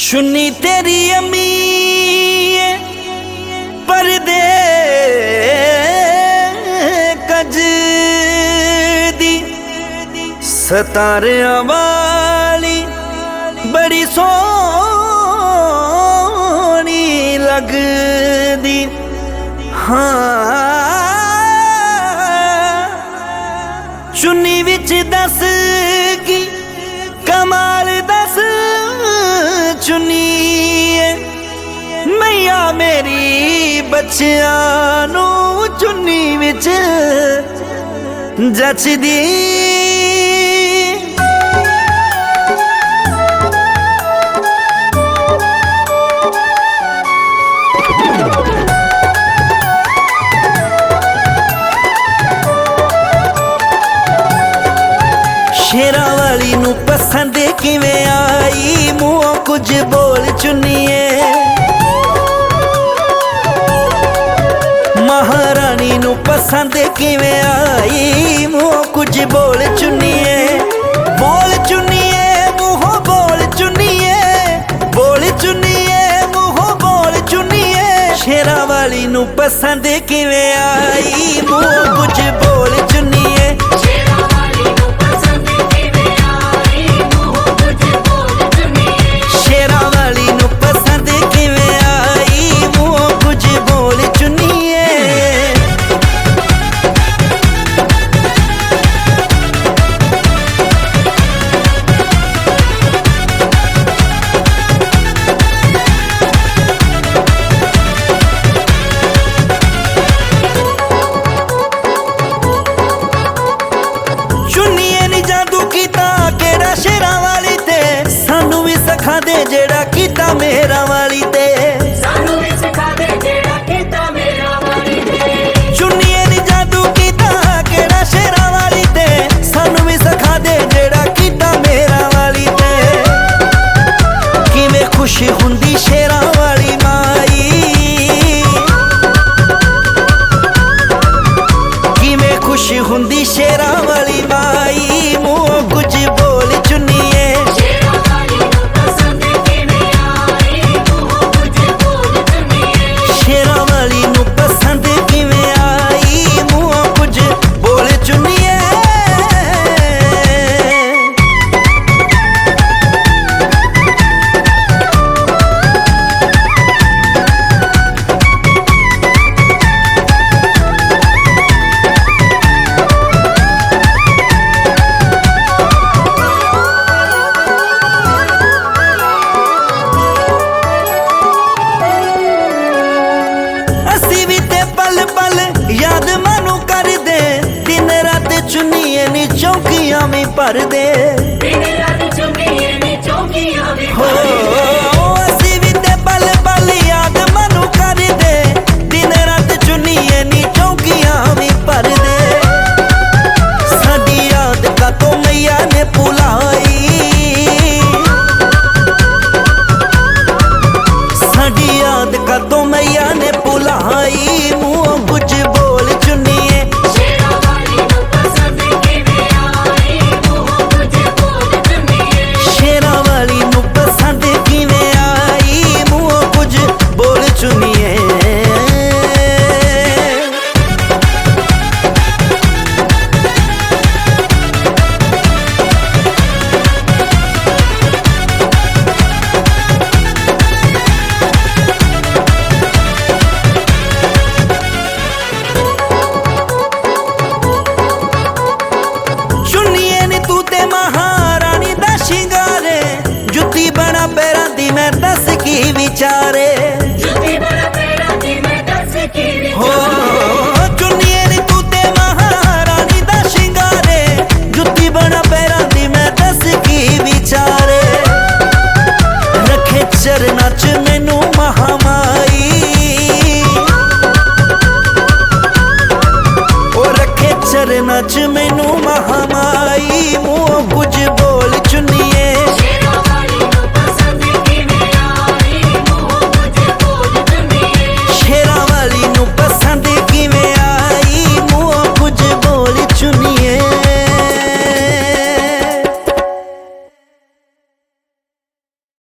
ਸੁਣੀ ਤੇਰੀ ਅਮੀ ਪਰਦੇ ਕਜ ਦੀ ਸਤਾਰਿਆਂ ਵਾਲੀ ਬੜੀ ਸੋਹਣੀ ਲੱਗਦੀ ਹਾਂ ਚੁੰਨੀਏ। ਮਈਆ ਮੇਰੀ ਬੱਚਿਆਂ ਨੂੰ ਚੁੰਨੀ ਵਿੱਚ ਜੱਚਦੀ। ਸ਼ੇਰਾਂ ਵਾਲੀ ਨੂੰ ਪਸੰਦ ਕਿਵੇਂ ਕੁਝ ਬੋਲ ਚੁੰਨੀਏ ਮਹਾਰਾਣੀ ਨੂੰ ਪਸੰਦ ਕਿਵੇਂ ਆਈ? ਮੂੰਹੋਂ ਕੁਝ ਬੋਲ ਚੁੰਨੀਏ ਬੋਲ ਚੁੰਨੀਏ ਮੂੰਹ ਬੋਲ ਚੁੰਨੀਏ ਬੋਲ ਚੁੰਨੀਏ ਮੂੰਹੋਂ ਬੋਲ ਚੁੰਨੀਏ ਸ਼ੇਰਾਂ ਵਾਲੀ ਨੂੰ ਪਸੰਦ ਕਿਵੇਂ ਆਈ? ਮੂੰਹ ਕੁਝ ਬੋਲ ਚੁੰਨੀ ਜਿਹੜਾ ਕੀਤਾ ਮੇਰਾ ਵਾਲੀ ਤੇ। ਸਾਨੂੰ ਵੀ ਸਿਖਾ ਦੇ ਜਿਹੜਾ ਕੀਤਾ ਮੇਰਾ ਵਾਲੀ ਤੇ। ਚੁੰਨੀਏ ਨੀ ਜਾਦੂ ਕੀਤਾ ਕਿਹੜਾ ਸ਼ੇਰਾਂ ਵਾਲੀ ਤੇ। ਸਾਨੂੰ ਵੀ ਸਿਖਾ ਦੇ ਜਿਹੜਾ ਕੀਤਾ ਮੇਰਾ ਵਾਲੀ ਤੇ। ਕਿਵੇਂ ਖੁਸ਼ ਹੁੰਦੀ ਸ਼ੇਰਾਂ ਵਾਲੀ ਮਾਈ। ਕਿਵੇਂ ਖੁਸ਼ ਹੁੰਦੀ ਸ਼ੇਰਾਂ ਵਾਲੀ ਮਾਈ। ਭਰਦੇ। ਬਿਨ ਰੰਗ ਜਮੀਰ ਨੇ ਚੌਂਕੀਆਂ ਵੇ